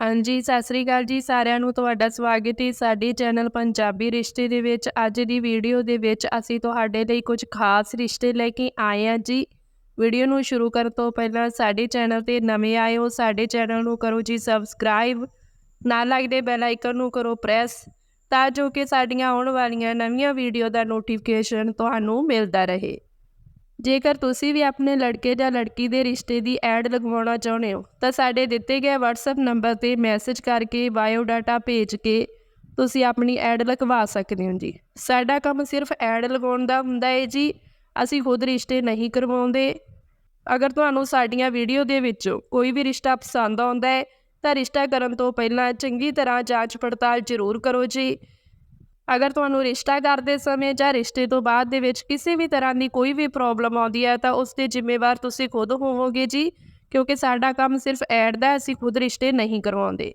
ਹਾਂਜੀ, ਸਤਿ ਸ੍ਰੀ ਅਕਾਲ ਜੀ ਸਾਰਿਆਂ ਨੂੰ। ਤੁਹਾਡਾ ਸਵਾਗਤ ਹੈ ਸਾਡੇ ਚੈਨਲ ਪੰਜਾਬੀ ਰਿਸ਼ਤੇ ਦੇ ਵਿੱਚ। ਅੱਜ ਦੀ ਵੀਡੀਓ ਦੇ ਵਿੱਚ ਅਸੀਂ ਤੁਹਾਡੇ ਲਈ ਕੁਝ ਖਾਸ ਰਿਸ਼ਤੇ ਲੈ ਕੇ ਆਏ ਹਾਂ ਜੀ। ਵੀਡੀਓ ਨੂੰ ਸ਼ੁਰੂ ਕਰਨ ਤੋਂ ਪਹਿਲਾਂ ਸਾਡੇ ਚੈਨਲ ਤੇ ਨਵੇਂ ਆਏ ਹੋ, ਸਾਡੇ ਚੈਨਲ ਨੂੰ ਕਰੋ ਜੀ ਸਬਸਕ੍ਰਾਈਬ। ਨਾਲ ਲੱਗਦੇ ਬੈਲ ਆਈਕਨ ਨੂੰ ਕਰੋ ਪ੍ਰੈਸ, ਤਾਂ ਜੋ ਕਿ ਸਾਡੀਆਂ ਆਉਣ ਵਾਲੀਆਂ ਨਵੀਆਂ ਵੀਡੀਓ ਦਾ ਨੋਟੀਫਿਕੇਸ਼ਨ ਤੁਹਾਨੂੰ ਮਿਲਦਾ ਰਹੇ। ਜੇਕਰ ਤੁਸੀਂ ਵੀ ਆਪਣੇ ਲੜਕੇ ਜਾਂ ਲੜਕੀ ਦੇ ਰਿਸ਼ਤੇ ਦੀ ਐਡ ਲਗਵਾਉਣਾ ਚਾਹੁੰਦੇ ਹੋ, ਤਾਂ ਸਾਡੇ ਦਿੱਤੇ ਗਏ WhatsApp ਨੰਬਰ ਤੇ ਮੈਸੇਜ ਕਰਕੇ ਬਾਇਓ ਡਾਟਾ ਭੇਜ ਕੇ ਤੁਸੀਂ ਆਪਣੀ ਐਡ ਲਗਵਾ ਸਕਦੇ ਹੋ ਜੀ। ਸਾਡਾ ਕੰਮ ਸਿਰਫ ਐਡ ਲਗਾਉਣ ਦਾ ਹੁੰਦਾ ਹੈ ਜੀ, ਅਸੀਂ ਖੁਦ ਰਿਸ਼ਤੇ ਨਹੀਂ ਕਰਵਾਉਂਦੇ। ਅਗਰ ਤੁਹਾਨੂੰ ਸਾਡੀਆਂ ਵੀਡੀਓ ਦੇ ਵਿੱਚੋਂ ਕੋਈ ਵੀ ਰਿਸ਼ਤਾ ਪਸੰਦ ਆਉਂਦਾ ਹੈ ਤਾਂ ਰਿਸ਼ਤਾ ਕਰਨ ਤੋਂ ਪਹਿਲਾਂ ਚੰਗੀ ਤਰ੍ਹਾਂ ਜਾਂਚ ਪੜਤਾਲ ਜ਼ਰੂਰ ਕਰੋ ਜੀ। ਅਗਰ ਤੁਹਾਨੂੰ ਰਿਸ਼ਤਾ ਕਰਦੇ ਸਮੇਂ ਜਾਂ ਰਿਸ਼ਤੇ ਤੋਂ ਬਾਅਦ ਦੇ ਵਿੱਚ ਕਿਸੇ ਵੀ ਤਰ੍ਹਾਂ ਦੀ ਕੋਈ ਵੀ ਪ੍ਰੋਬਲਮ ਆਉਂਦੀ ਹੈ ਤਾਂ ਉਸ ਦੇ ਜ਼ਿੰਮੇਵਾਰ ਤੁਸੀਂ ਖੁਦ ਹੋਵੋਗੇ ਜੀ, ਕਿਉਂਕਿ ਸਾਡਾ ਕੰਮ ਸਿਰਫ ਐਡ ਦਾ ਅਸੀਂ ਖੁਦ ਰਿਸ਼ਤੇ ਨਹੀਂ ਕਰਵਾਉਂਦੇ।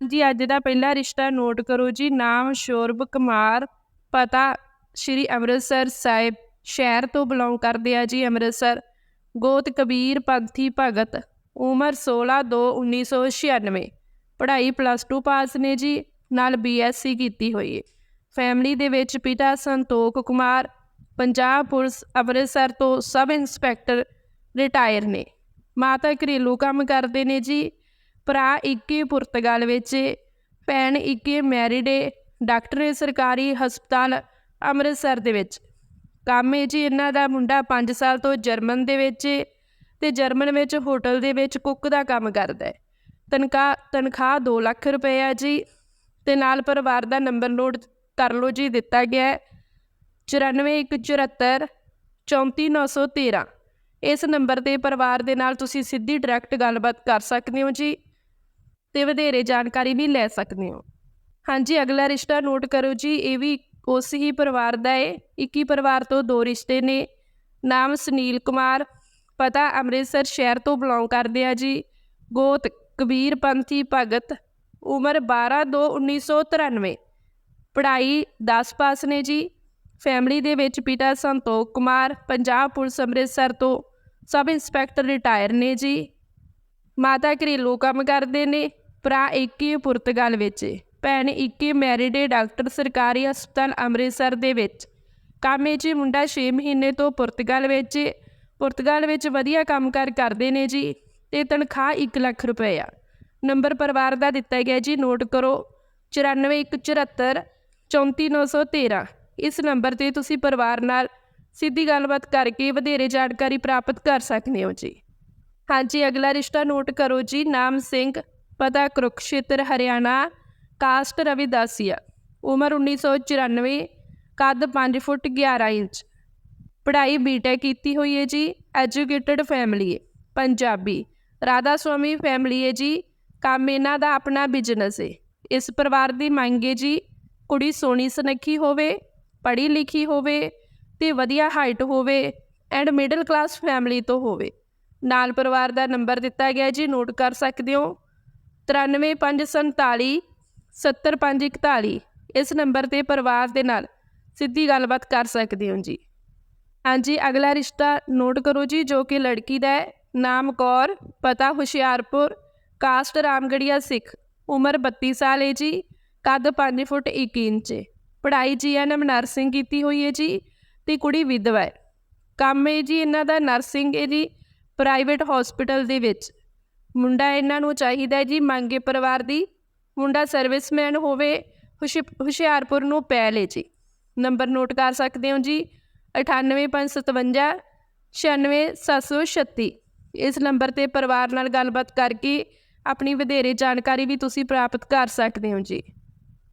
ਜੀ, ਅੱਜ ਦਾ ਪਹਿਲਾ ਰਿਸ਼ਤਾ ਨੋਟ ਕਰੋ ਜੀ, ਨਾਮ ਸ਼ੋਰਬ ਕੁਮਾਰ, ਪਤਾ ਸ਼੍ਰੀ ਅੰਮ੍ਰਿਤਸਰ ਸਾਹਿਬ, ਸ਼ਹਿਰ ਤੋਂ ਬਿਲੋਂਗ ਕਰਦੇ ਆ ਜੀ ਅੰਮ੍ਰਿਤਸਰ, ਗੋਤ ਕਬੀਰ ਪੰਥੀ ਭਗਤ, ਉਮਰ 16 2 1996 ਪੜ੍ਹਾਈ ਪਲੱਸ 2 ਪਾਸ ਨੇ ਜੀ, ਨਾਲ ਬੀਐਸਸੀ ਕੀਤੀ ਹੋਈ ਹੈ ਫੈਮਿਲੀ ਦੇ ਵਿੱਚ ਪਿਤਾ ਸੰਤੋਖ ਕੁਮਾਰ ਪੰਜਾਬ ਪੁਲਿਸ ਅੰਮ੍ਰਿਤਸਰ ਤੋਂ ਸਬ ਇੰਸਪੈਕਟਰ ਰਿਟਾਇਰ ਨੇ। ਮਾਤਾ ਘਰੇਲੂ ਕੰਮ ਕਰਦੇ ਨੇ ਜੀ। ਭਰਾ ਇੱਕੇ ਪੁਰਤਗਾਲ ਵਿੱਚ ਏ, ਭੈਣ ਇੱਕੇ ਮੈਰਿਡ ਏ ਡਾਕਟਰ ਸਰਕਾਰੀ ਹਸਪਤਾਲ ਅੰਮ੍ਰਿਤਸਰ ਦੇ ਵਿੱਚ। ਕੰਮ ਹੈ ਜੀ ਇਹਨਾਂ ਦਾ ਮੁੰਡਾ 5 ਸਾਲ ਤੋਂ ਜਰਮਨ ਦੇ ਵਿੱਚ ਏ ਤੇ ਜਰਮਨ ਵਿੱਚ ਹੋਟਲ ਦੇ ਵਿੱਚ ਕੁੱਕ ਦਾ ਕੰਮ ਕਰਦਾ ਹੈ ਤਨਖਾਹ ਤਨਖਾਹ 2 ਲੱਖ ਰੁਪਏ ਆ ਜੀ ਤੇ ਨਾਲ ਪਰਿਵਾਰ ਦਾ ਨੰਬਰ ਨੋਟ ਕਰ ਲਓ ਜੀ, ਦਿੱਤਾ ਗਿਆ ਹੈ। 9414 34913 ਇਸ ਨੰਬਰ ਤੇ ਪਰਿਵਾਰ ਦੇ ਨਾਲ ਤੁਸੀਂ ਸਿੱਧੀ ਡਾਇਰੈਕਟ ਗੱਲਬਾਤ ਕਰ ਸਕਦੇ ਹੋ ਜੀ ਤੇ ਵਧੇਰੇ ਜਾਣਕਾਰੀ ਵੀ ਲੈ ਸਕਦੇ ਹੋ। ਹਾਂਜੀ, ਅਗਲਾ ਰਿਸ਼ਤਾ ਨੋਟ ਕਰੋ ਜੀ, ਇਹ ਵੀ ਉਸ ਹੀ ਪਰਿਵਾਰ ਦਾ ਹੈ ਇੱਕ ਹੀ ਪਰਿਵਾਰ ਤੋਂ ਦੋ ਰਿਸ਼ਤੇ ਨੇ। ਨਾਮ ਸੁਨੀਲ ਕੁਮਾਰ, ਪਤਾ ਅੰਮ੍ਰਿਤਸਰ ਸ਼ਹਿਰ ਤੋਂ ਬਿਲੋਂਗ ਕਰਦੇ ਆ ਜੀ। ਗੋਤ ਕਬੀਰ ਪੰਥੀ ਭਗਤ, ਉਮਰ 12 2 1993 ਪੜ੍ਹਾਈ 10 ਪਾਸ ਨੇ ਜੀ। ਫੈਮਿਲੀ ਦੇ ਵਿੱਚ ਪਿਤਾ ਸੰਤੋਖ ਕੁਮਾਰ ਪੰਜਾਬ ਪੁਲਿਸ ਅੰਮ੍ਰਿਤਸਰ ਤੋਂ ਸਬ ਇੰਸਪੈਕਟਰ ਰਿਟਾਇਰ ਨੇ ਜੀ। ਮਾਤਾ ਘਰੇਲੂ ਕੰਮ ਕਰਦੇ ਨੇ, ਭਰਾ ਇੱਕੀ ਪੁਰਤਗਾਲ ਵਿੱਚ ਭੈਣ ਇੱਕੀ ਮੈਰਿਡ ਏ ਡਾਕਟਰ ਸਰਕਾਰੀ ਹਸਪਤਾਲ ਅੰਮ੍ਰਿਤਸਰ ਦੇ ਵਿੱਚ। ਕੰਮ ਹੈ ਜੀ ਮੁੰਡਾ 6 ਮਹੀਨੇ ਤੋਂ ਪੁਰਤਗਾਲ ਵਿੱਚ ਪੁਰਤਗਾਲ ਵਿੱਚ ਵਧੀਆ ਕੰਮਕਾਰ ਕਰਦੇ ਨੇ ਜੀ ਤੇ ਤਨਖਾਹ 1 ਲੱਖ ਰੁਪਏ ਆ ਨੰਬਰ ਪਰਿਵਾਰ ਦਾ ਦਿੱਤਾ ਗਿਆ ਜੀ, ਨੋਟ ਕਰੋ। 9414 34913 ਇਸ ਨੰਬਰ ਤੇ ਤੁਸੀਂ ਪਰਿਵਾਰ ਨਾਲ ਸਿੱਧੀ ਗੱਲਬਾਤ ਕਰਕੇ ਵਧੇਰੇ ਜਾਣਕਾਰੀ ਪ੍ਰਾਪਤ ਕਰ ਸਕਦੇ ਹੋ ਜੀ। ਹਾਂਜੀ, ਅਗਲਾ ਰਿਸ਼ਤਾ ਨੋਟ ਕਰੋ ਜੀ। ਨਾਮ ਸਿੰਘ, ਪਤਾ ਕੁਰੂਕਸ਼ੇਤਰ, ਹਰਿਆਣਾ, ਕਾਸਟ ਰਵਿਦਾਸੀਆ ਉਮਰ 1994 ਕੱਦ 5 ਫੁੱਟ 11 ਇੰਚ। ਪੜ੍ਹਾਈ ਬੀਟੈਕ ਕੀਤੀ ਹੋਈ ਹੈ ਜੀ। ਐਜੂਕੇਟਡ ਫੈਮਿਲੀ ਹੈ, ਪੰਜਾਬੀ। ਰਾਧਾ ਸਵਾਮੀ ਫੈਮਿਲੀ ਹੈ ਜੀ। ਕੰਮ ਇਹਨਾਂ ਦਾ ਆਪਣਾ ਬਿਜ਼ਨਸ ਹੈ। ਇਸ ਪਰਿਵਾਰ ਦੀ ਮੰਗ ਹੈ ਜੀ ਕੁੜੀ ਸੋਹਣੀ ਸੁਨੱਖੀ ਹੋਵੇ, ਪੜ੍ਹੀ ਲਿਖੀ ਹੋਵੇ ਤੇ ਵਧੀਆ ਹਾਈਟ ਹੋਵੇ ਐਂਡ ਮਿਡਲ ਕਲਾਸ ਫੈਮਿਲੀ ਤੋਂ ਹੋਵੇ। ਨਾਲ ਪਰਿਵਾਰ ਦਾ ਨੰਬਰ ਦਿੱਤਾ ਗਿਆ ਜੀ ਨੋਟ ਕਰ ਸਕਦੇ ਹੋ। 93547 70541 ਇਸ ਨੰਬਰ ਤੇ ਪਰਿਵਾਰ ਦੇ ਨਾਲ ਸਿੱਧੀ ਗੱਲਬਾਤ ਕਰ ਸਕਦੇ ਹੋ ਜੀ। ਹਾਂਜੀ, ਅਗਲਾ ਰਿਸ਼ਤਾ ਨੋਟ ਕਰੋ ਜੀ, ਜੋ ਕਿ ਲੜਕੀ ਦਾ ਹੈ। ਨਾਮ ਕੌਰ, ਪਤਾ ਹੁਸ਼ਿਆਰਪੁਰ ਕਾਸਟ ਰਾਮਗੜੀਆ ਸਿੱਖ, ਉਮਰ 32 ਸਾਲ ਹੈ ਜੀ। ਕੱਦ 5 ਫੁੱਟ 1 ਇੰਚ। ਹੈ ਪੜ੍ਹਾਈ ਜੀਐਨਐਮ ਨਰਸਿੰਗ ਕੀਤੀ ਹੋਈ ਹੈ ਜੀ ਤੇ ਕੁੜੀ ਵਿਧਵਾ ਹੈ ਕੰਮ ਹੈ ਜੀ ਇਹਨਾਂ ਦਾ ਨਰਸਿੰਗ ਹੈ ਜੀ ਪ੍ਰਾਈਵੇਟ ਹਸਪੀਟਲ ਦੇ ਵਿੱਚ। ਮੁੰਡਾ ਇਹਨਾਂ ਨੂੰ ਚਾਹੀਦਾ ਹੈ ਜੀ ਮੰਗੇ ਪਰਿਵਾਰ ਦੀ। ਮੁੰਡਾ ਸਰਵਿਸਮੈਨ ਹੋਵੇ, ਹੁਸ਼ਿ- ਹੁਸ਼ਿਆਰਪੁਰ ਨੂੰ ਪੈ ਲੇ ਜੀ। ਨੰਬਰ ਨੋਟ ਕਰ ਸਕਦੇ ਹੋ ਜੀ? 98557 96736 ਇਸ ਨੰਬਰ ਤੇ ਪਰਿਵਾਰ ਨਾਲ ਗੱਲਬਾਤ ਕਰਕੇ ਆਪਣੀ ਵਧੇਰੇ ਜਾਣਕਾਰੀ ਵੀ ਤੁਸੀਂ ਪ੍ਰਾਪਤ ਕਰ ਸਕਦੇ ਹੋ ਜੀ।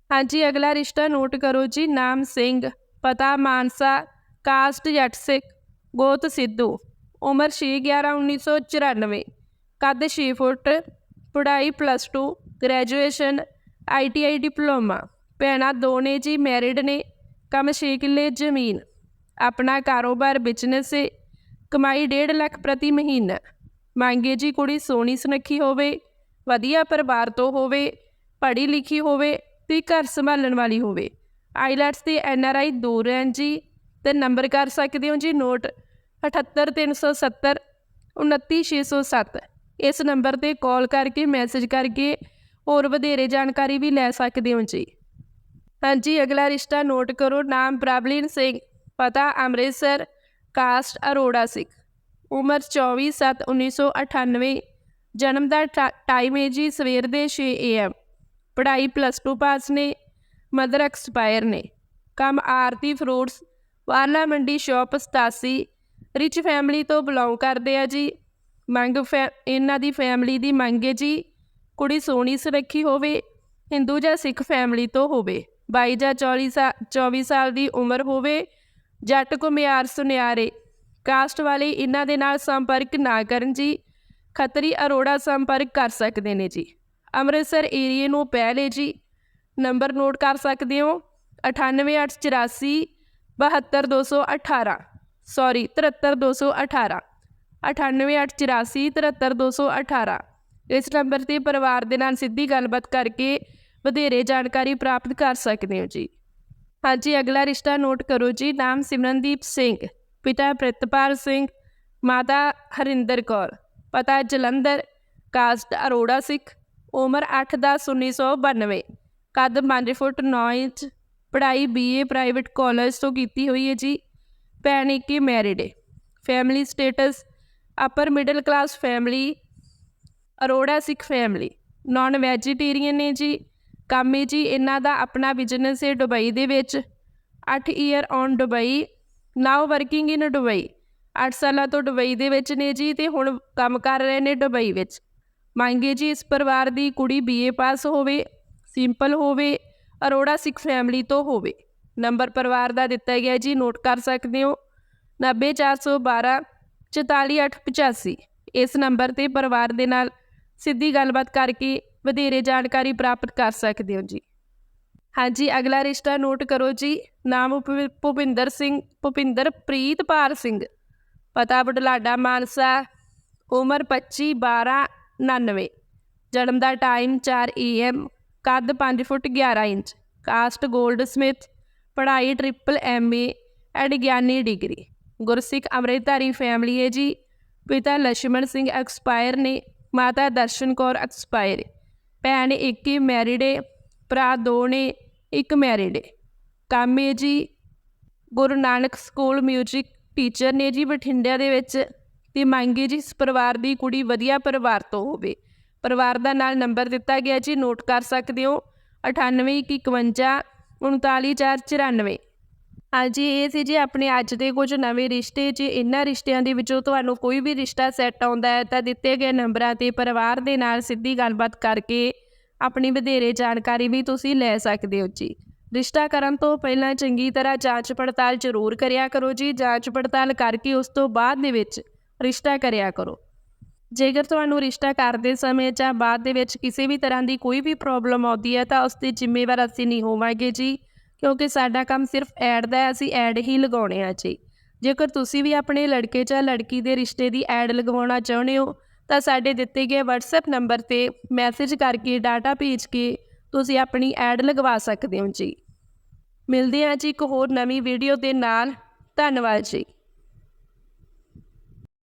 ਹਾਂਜੀ, ਅਗਲਾ ਰਿਸ਼ਤਾ ਨੋਟ ਕਰੋ ਜੀ, ਨਾਮ ਸਿੰਘ, ਪਤਾ ਮਾਨਸਾ, ਕਾਸਟ ਜੱਟ ਸਿੱਖ, ਗੋਤ ਸਿੱਧੂ, ਉਮਰ 6 11 1994 ਕੱਦ 6 ਫੁੱਟ, ਪੜ੍ਹਾਈ ਪਲੱਸ 2 ਗ੍ਰੈਜੂਏਸ਼ਨ ਆਈਟੀਆਈ ਡਿਪਲੋਮਾ, ਭੈਣਾਂ ਦੋ ਨੇ ਜੀ ਮੈਰਿਡ ਨੇ, ਕੰਮ 6 ਕਿੱਲੇ ਜ਼ਮੀਨ, ਆਪਣਾ ਕਾਰੋਬਾਰ ਬਿਜ਼ਨਸ ਹੈ ਕਮਾਈ 1.5 ਲੱਖ ਪ੍ਰਤੀ ਮਹੀਨਾ, ਮੰਗੇ ਜੀ ਕੁੜੀ ਸੋਹਣੀ ਸੁਨੱਖੀ ਹੋਵੇ, ਵਧੀਆ ਪਰਿਵਾਰ ਤੋਂ ਹੋਵੇ, ਪੜ੍ਹੀ ਲਿਖੀ ਹੋਵੇ ਤੇ ਘਰ ਸੰਭਾਲਣ ਵਾਲੀ ਹੋਵੇ। ਆਈਲੈਟਸ ਤੇ ਐਨਆਰਆਈ ਦੂਰ ਰਹਿਣ ਜੀ ਤੇ ਨੰਬਰ ਕਰ ਸਕਦੇ ਹੋ ਜੀ ਨੋਟ 78370 29607 ਇਸ ਨੰਬਰ ਤੇ ਕਾਲ ਕਰਕੇ ਮੈਸੇਜ ਕਰਕੇ ਹੋਰ ਵਧੇਰੇ ਜਾਣਕਾਰੀ ਵੀ ਲੈ ਸਕਦੇ ਹੋ ਜੀ। ਹਾਂਜੀ, ਅਗਲਾ ਰਿਸ਼ਤਾ ਨੋਟ ਕਰੋ। ਨਾਮ ਪ੍ਰਭਲੀਨ ਸਿੰਘ, ਪਤਾ ਅੰਮ੍ਰਿਤਸਰ, ਕਾਸਟ ਅਰੋੜਾ ਸਿੱਖ। ਉਮਰ 24 7 1998 ਜਨਮ ਦਾ ਟਾ- ਟਾਈਮ ਹੈ ਜੀ ਸਵੇਰ ਦੇ 6 AM ਪੜ੍ਹਾਈ ਪਲੱਸ 2 ਪਾਸ ਨੇ ਮਦਰ ਐਕਸਪਾਇਰ ਨੇ। ਕੰਮ ਆਰਤੀ ਫਰੂਟਸ ਵਾਲਾ ਮੰਡੀ ਸ਼ਾਪ 87 ਰਿਚ ਫੈਮਿਲੀ ਤੋਂ ਬਿਲੋਂਗ ਕਰਦੇ ਆ ਜੀ। ਮੰਗ ਫੈ, ਇਹਨਾਂ ਦੀ ਫੈਮਿਲੀ ਦੀ ਮੰਗ ਹੈ ਜੀ, ਕੁੜੀ ਸੋਹਣੀ ਸੁਰੱਖੀ ਹੋਵੇ, ਹਿੰਦੂ ਜਾਂ ਸਿੱਖ ਫੈਮਿਲੀ ਤੋਂ ਹੋਵੇ। 22 ਜਾਂ 24 ਸਾ 24 ਸਾਲ ਦੀ ਉਮਰ ਹੋਵੇ, ਜੱਟ ਘੁਮਿਆਰ ਸੁਨਿਆਰੇ। ਕਾਸਟ ਵਾਲੇ ਇਹਨਾਂ ਦੇ ਨਾਲ ਸੰਪਰਕ ਨਾ ਕਰਨ ਜੀ, ਖੱਤਰੀ ਅਰੋੜਾ ਸੰਪਰਕ ਕਰ ਸਕਦੇ ਨੇ ਜੀ। ਅੰਮ੍ਰਿਤਸਰ ਏਰੀਏ ਨੂੰ ਪਹਿਲੇ ਜੀ। ਨੰਬਰ ਨੋਟ ਕਰ ਸਕਦੇ ਹੋ। 98884 72218 ਸੌਰੀ 73218 98884 73218 ਇਸ ਨੰਬਰ ਤੇ ਪਰਿਵਾਰ ਦੇ ਨਾਲ ਸਿੱਧੀ ਗੱਲਬਾਤ ਕਰਕੇ ਵਧੇਰੇ ਜਾਣਕਾਰੀ ਪ੍ਰਾਪਤ ਕਰ ਸਕਦੇ ਹੋ ਜੀ। ਹਾਂਜੀ, ਅਗਲਾ ਰਿਸ਼ਤਾ ਨੋਟ ਕਰੋ ਜੀ। ਨਾਮ ਸਿਮਰਨਦੀਪ ਸਿੰਘ, ਪਿਤਾ ਪ੍ਰਿਤਪਾਲ ਸਿੰਘ, ਮਾਤਾ ਹਰਿੰਦਰ ਕੌਰ। ਪਤਾ ਜਲੰਧਰ, ਕਾਸਟ ਅਰੋੜਾ ਸਿੱਖ। ਉਮਰ 8/10/1992 ਕੱਦ 5 ਫੁੱਟ 9 ਇੰਚ, ਪੜ੍ਹਾਈ ਬੀਏ ਪ੍ਰਾਈਵੇਟ ਕਾਲਜ ਤੋਂ ਕੀਤੀ ਹੋਈ ਹੈ ਜੀ। ਭੈਣ ਇੱਕ ਮੈਰਿਡ ਹੈ। Family status upper middle class family Arora Sikh family non vegetarian ਨੇ ਜੀ। ਕੰਮ ਜੀ ਇਹਨਾਂ ਦਾ ਆਪਣਾ ਬਿਜ਼ਨਸ ਹੈ ਦੁਬਈ ਦੇ ਵਿੱਚ। 8 year on Dubai now working in Dubai. 8 ਸਾਲਾਂ ਤੋਂ ਦੁਬਈ ਦੇ ਵਿੱਚ ਨੇ ਜੀ ਤੇ ਹੁਣ ਕੰਮ ਕਰ ਰਹੇ ਨੇ ਦੁਬਈ ਵਿੱਚ। ਮੰਗੇ ਜੀ ਇਸ ਪਰਿਵਾਰ ਦੀ ਕੁੜੀ ਬੀਏ ਪਾਸ ਹੋਵੇ ਸਿੰਪਲ ਹੋਵੇ, ਅਰੋੜਾ ਸਿੱਖ ਫੈਮਿਲੀ ਤੋਂ ਹੋਵੇ। ਨੰਬਰ ਪਰਿਵਾਰ ਦਾ ਦਿੱਤਾ ਗਿਆ ਜੀ ਨੋਟ ਕਰ ਸਕਦੇ ਹੋ। 90412 44885 ਇਸ ਨੰਬਰ ਤੇ ਪਰਿਵਾਰ ਦੇ ਨਾਲ ਸਿੱਧੀ ਗੱਲਬਾਤ ਕਰਕੇ ਵਧੇਰੇ ਜਾਣਕਾਰੀ ਪ੍ਰਾਪਤ ਕਰ ਸਕਦੇ ਹੋ ਜੀ। ਹਾਂਜੀ, ਅਗਲਾ ਰਿਸ਼ਤਾ ਨੋਟ ਕਰੋ ਜੀ। ਨਾਮ ਭੁਪਿੰਦਰ ਸਿੰਘ, ਭੁਪਿੰਦਰ ਪ੍ਰੀਤਪਾਲ ਸਿੰਘ। ਪਤਾ ਬਡਲਾਡਾ ਮਾਨਸਾ, ਉਮਰ 25 12 99 ਜਨਮ ਦਾ ਟਾਈਮ 4 ਏਐਮ ਕੱਦ 5 ਫੁੱਟ 11 ਇੰਚ, ਕਾਸਟ ਗੋਲਡ ਸਮਿਥ, ਪੜ੍ਹਾਈ triple MA ed Giani degree. Gursikh ਅੰਮ੍ਰਿਤਧਾਰੀ ਫੈਮਿਲੀ ਹੈ ਜੀ। ਪਿਤਾ ਲక్ష్ਮਣ ਸਿੰਘ ਐਕਸਪਾਇਰ ਨੇ, ਮਾਤਾ ਦਰਸ਼ਨ ਕੌਰ ਐਕਸਪਾਇਰ ਭੈਣ ਇੱਕ ਹੀ ਮੈਰਿਡ ਹੈ, ਭਰਾ ਦੋ ਨੇ, ਇੱਕ ਮੈਰਿਡ ਹੈ। ਕਾਮੇ ਜੀ। ਗੁਰੂ ਨਾਨਕ ਸਕੂਲ 뮤직 ਟੀਚਰ ਨੇ ਜੀ ਬਠਿੰਡੇ ਦੇ ਵਿੱਚ। ਤੇ ਮੰਗੇ ਜੀ ਇਸ ਪਰਿਵਾਰ ਦੀ ਕੁੜੀ ਵਧੀਆ ਪਰਿਵਾਰ ਤੋਂ ਹੋਵੇ। ਪਰਿਵਾਰ ਦਾ ਨਾਲ ਨੰਬਰ ਦਿੱਤਾ ਗਿਆ ਜੀ, ਨੋਟ ਕਰ ਸਕਦੇ ਹੋ। 9851 39494 ਹਾਂਜੀ ਇਹ ਸੀ ਜੀ ਆਪਣੇ ਅੱਜ ਦੇ ਕੁਝ ਨਵੇਂ ਰਿਸ਼ਤੇ। ਜੇ ਇਹਨਾਂ ਰਿਸ਼ਤਿਆਂ ਦੇ ਵਿੱਚੋਂ ਤੁਹਾਨੂੰ ਕੋਈ ਵੀ ਰਿਸ਼ਤਾ ਸੈੱਟ ਆਉਂਦਾ ਹੈ, ਤਾਂ ਦਿੱਤੇ ਗਏ ਨੰਬਰਾਂ ਤੇ ਪਰਿਵਾਰ ਦੇ ਨਾਲ ਸਿੱਧੀ ਗੱਲਬਾਤ ਕਰਕੇ ਆਪਣੀ ਵਧੇਰੇ ਜਾਣਕਾਰੀ ਵੀ ਤੁਸੀਂ ਲੈ ਸਕਦੇ ਹੋ ਜੀ। ਰਿਸ਼ਤਾ ਕਰਨ ਤੋਂ ਪਹਿਲਾਂ ਚੰਗੀ ਤਰ੍ਹਾਂ ਜਾਂਚ ਪੜਤਾਲ ਜ਼ਰੂਰ ਕਰਿਆ ਕਰੋ ਜੀ। ਜਾਂਚ ਪੜਤਾਲ ਕਰਕੇ ਉਸ ਤੋਂ ਬਾਅਦ ਦੇ ਵਿੱਚ ਰਿਸ਼ਤਾ ਕਰਿਆ ਕਰੋ। ਜੇਕਰ ਤੁਹਾਨੂੰ ਰਿਸ਼ਤਾ ਕਰਦੇ ਸਮੇਂ ਜਾਂ ਬਾਅਦ ਦੇ ਵਿੱਚ ਕਿਸੇ ਵੀ ਤਰ੍ਹਾਂ ਦੀ ਕੋਈ ਵੀ ਪ੍ਰੋਬਲਮ ਆਉਂਦੀ ਹੈ, ਤਾਂ ਉਸ ਦੀ ਜ਼ਿੰਮੇਵਾਰ ਅਸੀਂ ਨਹੀਂ ਹੋਵਾਂਗੇ ਜੀ। ਕਿਉਂਕਿ ਸਾਡਾ ਕੰਮ ਸਿਰਫ ਐਡ ਦਾ ਹੈ, ਅਸੀਂ ਐਡ ਹੀ ਲਗਾਉਣੇ ਆ ਜੀ। ਜੇਕਰ ਤੁਸੀਂ ਵੀ ਆਪਣੇ ਲੜਕੇ ਜਾਂ ਲੜਕੀ ਦੇ ਰਿਸ਼ਤੇ ਦੀ ਐਡ ਲਗਵਾਉਣਾ ਚਾਹੁੰਦੇ ਹੋ, ਤਾਂ ਸਾਡੇ ਦਿੱਤੇ ਗਏ WhatsApp ਨੰਬਰ ਤੇ ਮੈਸੇਜ ਕਰਕੇ ਡਾਟਾ ਭੇਜ ਕੇ ਤੁਸੀਂ ਆਪਣੀ ਐਡ ਲਗਵਾ ਸਕਦੇ ਹੋ ਜੀ। ਮਿਲਦੇ ਹਾਂ ਜੀ ਇੱਕ ਹੋਰ ਨਵੀਂ ਵੀਡੀਓ ਦੇ ਨਾਲ। ਧੰਨਵਾਦ ਜੀ।